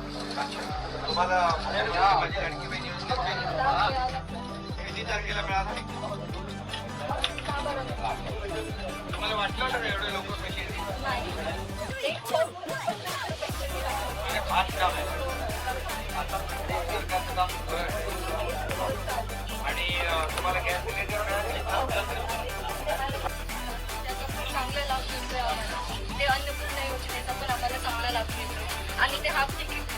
तुम्हाला माझी लाडकी किती तारखेला मिळाला तुम्हाला वाटलं होतं एवढे लोक कशी काम आहे आता सरकारचं काम आणि तुम्हाला गॅस सिलेंडर मिळाले. चांगले लाभ योजनेचा पण आम्हाला चांगला लाभ मिळतोय आणि ते हाफ तिकीट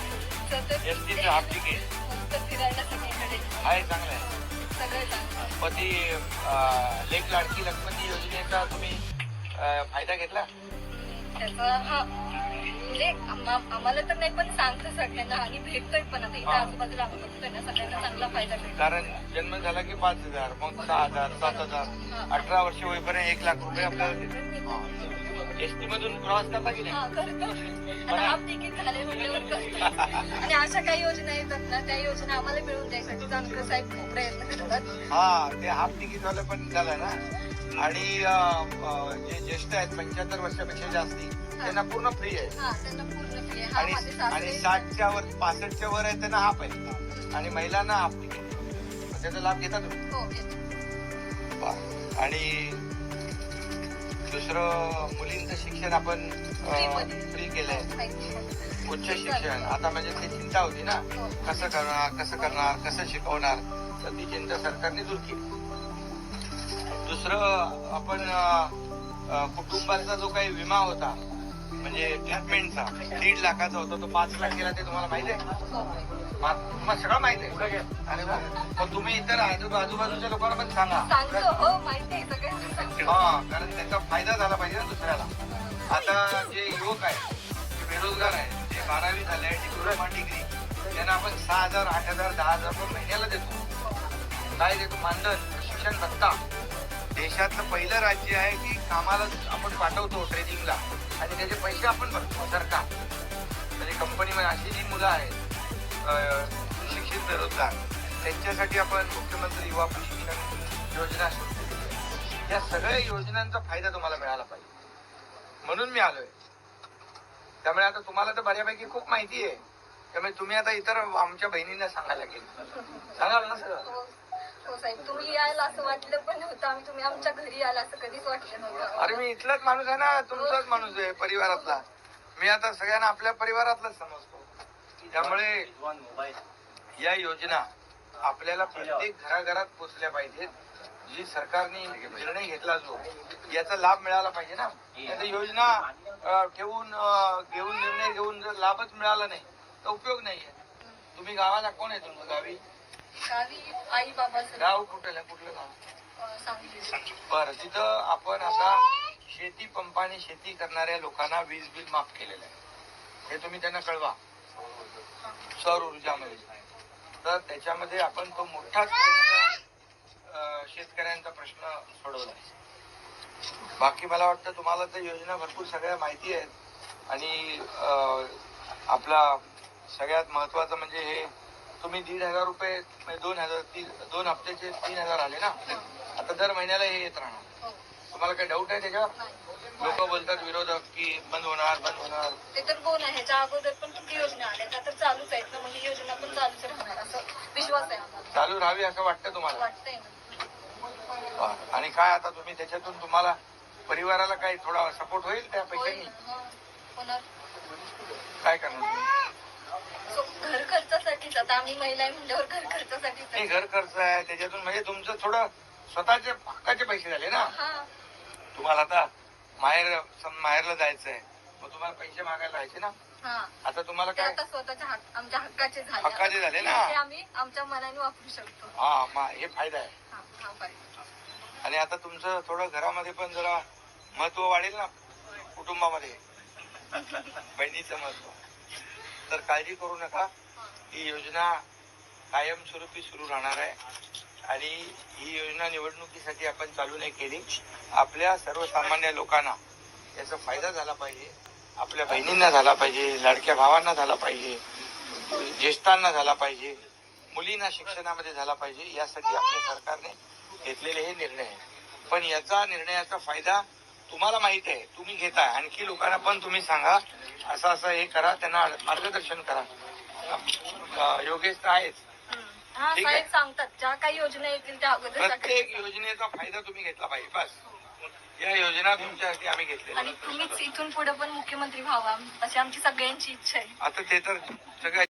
सतत एस टीचं हाफ तिकीट फिरायला सगळीकडे. आहे चांगलं आहे. सगळं चांगलं ती अं, लेक लाडकी लक्ष्मणी योजनेचा तुम्ही फायदा घेतला? त्याचा हा म्हणजे आम्हा- आम्हाला तर नाही पण सांगतो सगळ्यांना आणि भेटतोय पण आता. इथे. आजूबाजूला आम्ही बघतोय ना सगळ्यांना चांगला फायदा भेटतो कारण जन्म झाला की पाच हजार मग सहा हजार सात हजार. अठरा वर्ष होईपर्यंत एक लाख रुपये आपल्याला एस टी मधून प्रवास करता की नाही? हा करतो. आता हाफ तिकीट झाले म्हटल्यावर करतो. आणि अशा काही योजना येतात ना त्या योजना आम्हाला मिळवून द्यायसाठी जानकर साहेब खूप प्रयत्न करतात. हा ते हाफ तिकीट वाले पण झालं ना. आणि अं, अं, जे ज्येष्ठ आहेत पंच्याहत्तर वर्षापेक्षा जास्ती त्यांना पूर्ण फ्री आहे. हा त्यांना पूर्ण फ्री आहे. हा आणि माझे आणि सासरे साठच्या वर पासष्टच्या वर आहे त्यांना हाफ आहे आणि महिलांना हाफ तिकीट त्याचा लाभ घेता तुम्ही? हो. वा. आणि दुसरं मुलींचं शिक्षण आपण. फ्री केलंय. उच्च शिक्षण आता म्हणजे ती चिंता होती ना हो. कसं करणार कसं करणार कसं शिकवणार तर ती चिंता सरकारने दूर केली दुसरं आपण कुटुंबाचा जो काही विमा होता म्हणजे ट्रीटमेंटचा दीड लाखाचा होता तो पाच लाख गेला ते तुम्हाला माहिती आहे? माहिती. मा- तुम्हाला सगळं माहिती आहे? अरे पण तुम्ही इतर आजू- आजूबाजूच्या लोकांना पण सांगा. सांगतो. हो माहिती आहे. हा कारण त्याचा फायदा झाला पाहिजे ना दुसऱ्याला. आता जे युवक आहेत जे बेरोजगार आहेत जे बारावी झाले डिप्लोमा डिग्री त्यांना आपण सहा हजार आठ हजार दहा हजार रुपये महिन्याला देतो. काय देतो? मानधन शिक्षण भत्ता. देशातलं पहिलं राज्य आहे की कामाला आपण पाठवतो ट्रेनिंगला आणि त्याचे पैसे आपण भरतो सरकार म्हणजे कंपनीमध्ये अशी जी मुलं आहेत शिक्षित बेरोजगार त्यांच्यासाठी आपण मुख्यमंत्री युवा प्रशिक्षण योजना सुरू केली आहे. या सगळ्या योजनांचा फायदा तुम्हाला मिळाला पाहिजे. म्हणून मी आलोय. त्यामुळे आता तुम्हाला तर बऱ्यापैकी खूप माहिती आहे. त्यामुळे तुम्ही आता इतर आमच्या बहिणींना सांगायला लागेल. सांगाल ना सगळं? हो साहेब. तुम्ही यायला असं वाटलं पण नव्हतं. आम्ही तुम्ही आमच्या घरी असं कधीच वाटलं नव्हतं. अरे मी इथलाच माणूस आहे ना. तुमचाच माणूस आहे परिवारातला. मी आता सगळ्यांना आपल्या परिवारातलाच समजतो. त्यामुळे या योजना आपल्याला प्रत्येक घराघरात पोचल्या पाहिजेत. जी सरकारने निर्णय घेतला जो याचा लाभ मिळाला पाहिजे ना. नाहीतर योजना ठेवून घेऊन निर्णय घेऊन जर लाभच मिळाला नाही तर उपयोग नाहीये तुम्ही गावाला कोण आहे तुमचं गावी? गावी आई बाबा सगळं गाव कुठलं आहे? कुठलं गाव? अं, सांगली. बरं तिथं आपण आता शेती पंपाने शेती करणाऱ्या लोकांना वीज बिल माफ केलेलं आहे. हे तुम्ही त्यांना कळवा. सौर ऊर्जामध्ये. तर त्याच्यामध्ये आपण तो त्यांचा, अं, शेतकऱ्यांचा प्रश्न सोडवला बाकी मला वाटतं तुम्हाला तर योजना भरपूर सगळ्या माहिती आहेत. आणि अं, आपला सगळ्यात महत्वाचं म्हणजे हे तुम्ही दीड हजार रुपये म्हणजे दोन हजार दोन हप्त्याचे तीन हजार आले ना? आता दर महिन्याला हे येत राहणार. हो. तुम्हाला काही डाऊट आहे त्याच्यावर? लोक बोलतात विरोधक की बंद होणार बंद होणार. ते तर बोल आहे. ह्याच्या अगोदर पण किती योजना आल्या. त्या तर चालूच आहेत ना. मग ही योजना पण चालूच राहणार. असं विश्वास आहे आम्हाला. चालू राहावी असं वाटतं तुम्हाला? वाटतंय ना. वा. आणि काय आता तुम्ही त्याच्यातून तुम्हाला परिवाराला काही थोडा सपोर्ट होईल त्या होईल. पैशांनी हा. होणार. काय करणार तुम्ही? सो घर खर्चासाठीच. आता आम्ही महिला आहे म्हणल्यावर घर नाही आहे. घर खर्च आहे. त्याच्यातून म्हणजे तुमचं थोडं स्वतःचे हक्काचे पैसे झाले ना. हा. तुम्हाला आता माहेर सम- माहेरला जायचंय. मग तुम्हाला पैसे मागायला जायचे ना. हा. आता तुम्हाला ते काय? आता स्वतःच्या आमच्या हक्काचे झाले. हक्काचे झाले ना. ते आम्ही आमच्या मनाने वापरू शकतो. हा मा- हे फायदा आहे. हा हा आणि आता तुमचं थोडं घरामध्ये पण जरा महत्त्व वाढेल ना. कुटुंबामध्ये. बहिणीचं महत्त्व. तर काळजी करू नका. ही योजना कायमस्वरूपी सुरू राहणार आहे. आणि ही योजना निवडणुकीसाठी आपण चालू नाही केली. आपल्या सर्वसामान्य लोकांना याचा फायदा झाला पाहिजे. आपल्या बहिणींना झाला पाहिजे लाडक्या भावांना झाला पाहिजे ज्येष्ठांना झाला पाहिजे मुलींना शिक्षणामध्ये झाला पाहिजे यासाठी आपल्या सरकारने घेतलेले हे निर्णय आहे. पण याचा निर्णयाचा फायदा तुम्हाला माहीत आहे तुम्ही घेताय. आणखी लोकांना पण तुम्ही सांगा. असं असं हे करा. त्यांना मार्गदर्शन करा. योगेश तर आहेच. हा ठीक आहे. साहेब सांगतात ज्या काही योजना येतील त्या अगोदर. प्रत्येक योजनेचा फायदा तुम्ही घेतला पाहिजे बस. या योजना तुमच्यासाठी आम्ही घेतलेल्या आणि तुम्हीच इथून पुढे पण मुख्यमंत्री व्हावा अशी आमची सगळ्यांची इच्छा आहे. आता ते तर सगळ्या